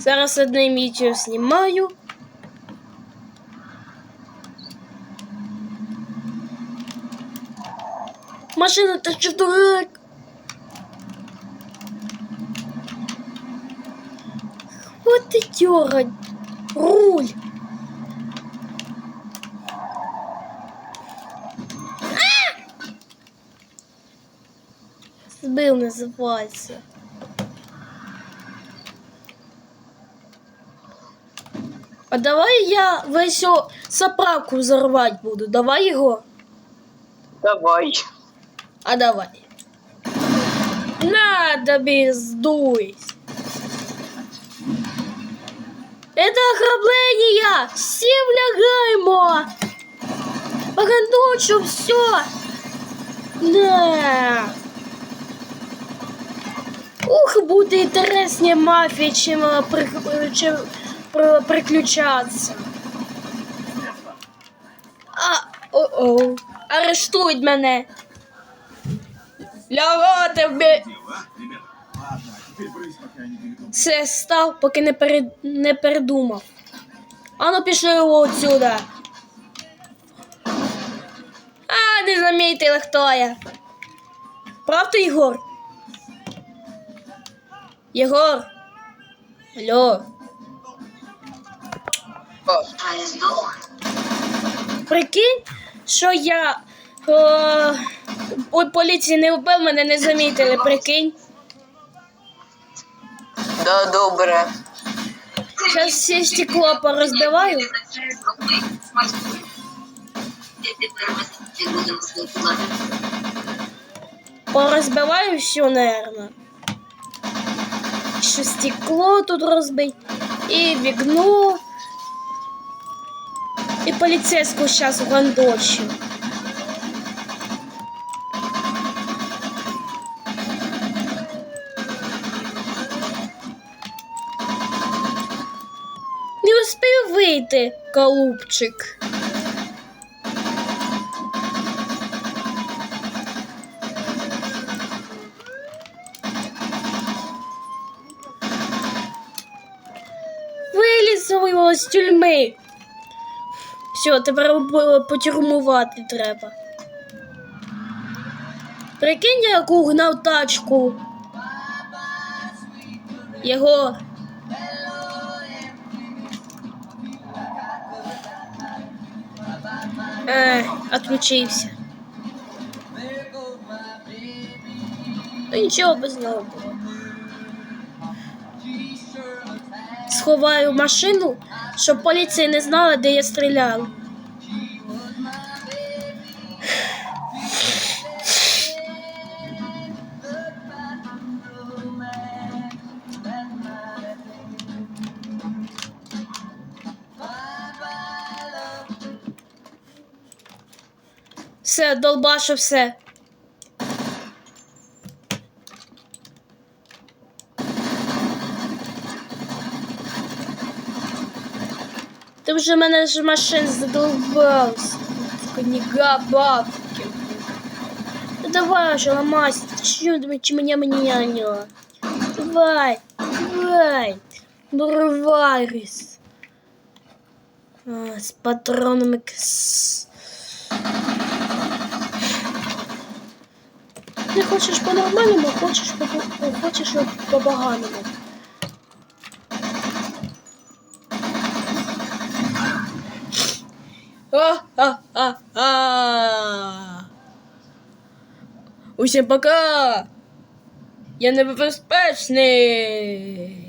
Зараз одне відео знімаю. Машина, дурак? Вот ты дёрать. Руль. А! Сбил А давай я весь заправку взорвать буду. Давай его. Давай. А давай. Надо бездуй. Это ограбление! Всем лягаємо! Погандучу, все! Да! Ух, буде інтересніше мафія, чим, е, при, чим при, приключатися. А, о-о, арештують мене. Лягати в бі... Все став, поки не, перед... не передумав. Ану пішли його отсюда. А, не замітили, хто я. Правда, Єгор? Єгор? Алло. О, Прикинь, що я е, у поліції не вбив, мене не замітили, прикинь. да, добре. Зараз всі стекло порозбиваю. Порозбиваю все, наверное. Ще стекло тут розбить. І вікно. І поліцейську зараз гандочу. Не успів вийти, голубчик. Виліз його з тюрми. Все, тепер по- потюрмувати треба. Прикинь, я як угнав тачку. Його. Е, отключився. Ну нічого без нього було. Сховаю машину, щоб поліція не знала, де я стріляв. Все, долбашу все. Ти вже мене ж машин задолбався. Книга бабки. Ну давай уже ломайся. Ты что думаешь, меня меня Давай, давай. Давай, Рис. А, с патронами. кс. Ти хочеш по-нормальному, хочеш по хочеш по-поганому. А-а-а-а! Усім пока! Я небезпечний!